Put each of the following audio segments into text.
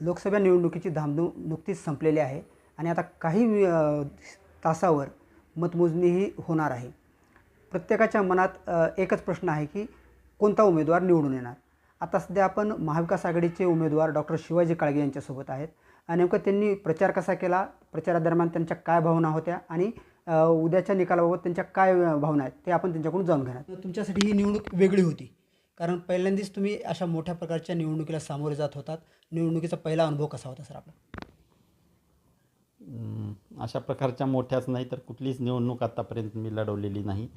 लोकसभा निवडणुकीची धामधूम नुकतीच संपलेली आहे आणि आता काही तासावर मतमोजणीही होणार आहे. प्रत्येकाच्या मनात एकच प्रश्न आहे की कोणता उमेदवार निवडून येणार? आता सध्या आपण महाविकास आघाडीचे उमेदवार डॉक्टर शिवाजी काळगे यांच्यासोबत आहेत आणि नेमकं त्यांनी प्रचार कसा केला? प्रचारादरम्यान त्यांच्या काय भावना होत्या आणि उद्याच्या निकालाबाबत त्यांच्या काय भावना आहेत ते आपण त्यांच्याकडून जाणून घेणार. तुमच्यासाठी ही निवडणूक वेगळी होती. कारण पहिल्यांदाच तुम्ही अशा मोठ्या प्रकारच्या निवडणुकीला सामोरे जात होतात. निवडणुकीचा पहिला अनुभव कसा होता सर आपला? अशा प्रकारच्या मोठ्याच नाही तर कुठलीच निवडणूक आत्तापर्यंत मी लढवलेली नाही.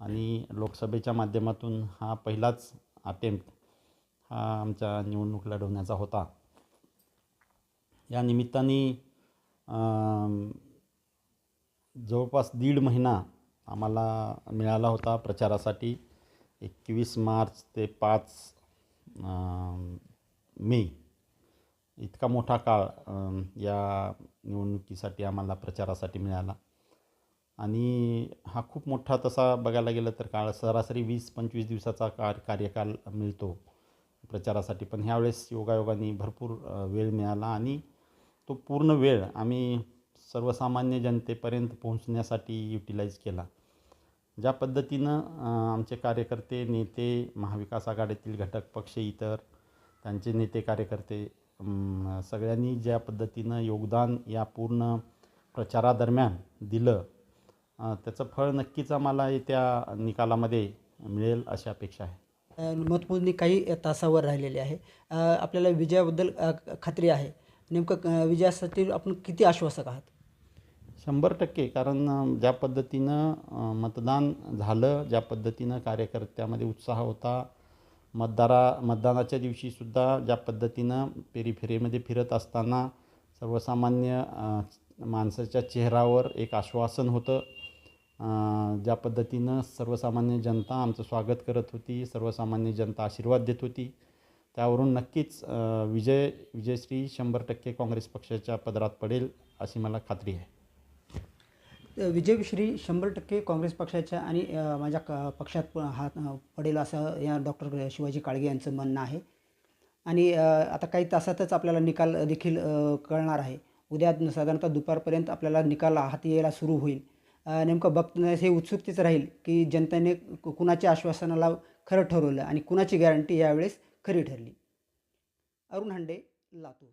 आणि लोकसभेच्या माध्यमातून हा पहिलाच अटेम्प्ट हा आमच्या निवडणूक लढवण्याचा होता. या निमित्ताने जवळपास दीड महिना आम्हाला मिळाला होता प्रचारासाठी. एकवीस मार्च ते पाच मे. इतका मोठा काळ या निवडणुकीसाठी आम्हाला प्रचारासाठी मिळाला. आणि हा खूप मोठा तसा बघायला गेलं तर काळ सरासरी वीस पंचवीस दिवसाचा कार कार्यकाल मिळतो प्रचारासाठी. पण ह्यावेळेस योगायोगाने भरपूर वेळ मिळाला आणि तो पूर्ण वेळ आम्ही सर्वसामान्य जनतेपर्यंत पोहोचण्यासाठी युटिलाइज केला. ज्या पद्धतीनं आमचे कार्यकर्ते नेते महाविकास आघाडीतील घटक पक्ष इतर त्यांचे नेते कार्यकर्ते सगळ्यांनी ज्या पद्धतीनं योगदान या पूर्ण प्रचारादरम्यान दिलं त्याचं फळ नक्कीच आम्हाला येत्या निकालामध्ये मिळेल अशी अपेक्षा आहे. मतमोजणी काही तासावर राहिलेली आहे. आपल्याला विजयाबद्दल खात्री आहे. नेमकं विजयासाठी आपण किती आश्वासक आहात? शंभर टक्के. कारण ज्या पद्धतीनं मतदान झालं ज्या पद्धतीनं कार्यकर्त्यामध्ये उत्साह होता मतदारा मतदानाच्या दिवशीसुद्धा ज्या पद्धतीनं पेरीफेरीमध्ये फिरत असताना सर्वसामान्य माणसाच्या चेहऱ्यावर एक आश्वासन होतं. ज्या पद्धतीनं सर्वसामान्य जनता आमचं स्वागत करत होती सर्वसामान्य जनता आशीर्वाद देत होती. त्यावरून नक्कीच विजय विजयश्री शंभर टक्के काँग्रेस पक्षाच्या पदरात पडेल अशी मला खात्री आहे. विजयश्री शंभर टक्के काँग्रेस पक्षाच्या आणि माझ्या क पक्षात प- हा पडेल असं या डॉक्टर शिवाजी काळगे यांचं म्हणणं आहे. आणि आता काही तासातच आपल्याला निकाल देखील कळणार आहे. उद्या साधारणतः दुपारपर्यंत आपल्याला निकाल हाती यायला सुरू होईल. नेमकं बघण्यास हे उत्सुकतेच राहील की जनतेने कु- कुणाच्या आश्वासनाला खरं ठरवलं आणि कुणाची गॅरंटी यावेळेस खरी ठरली. अरुण हांडे लातूर.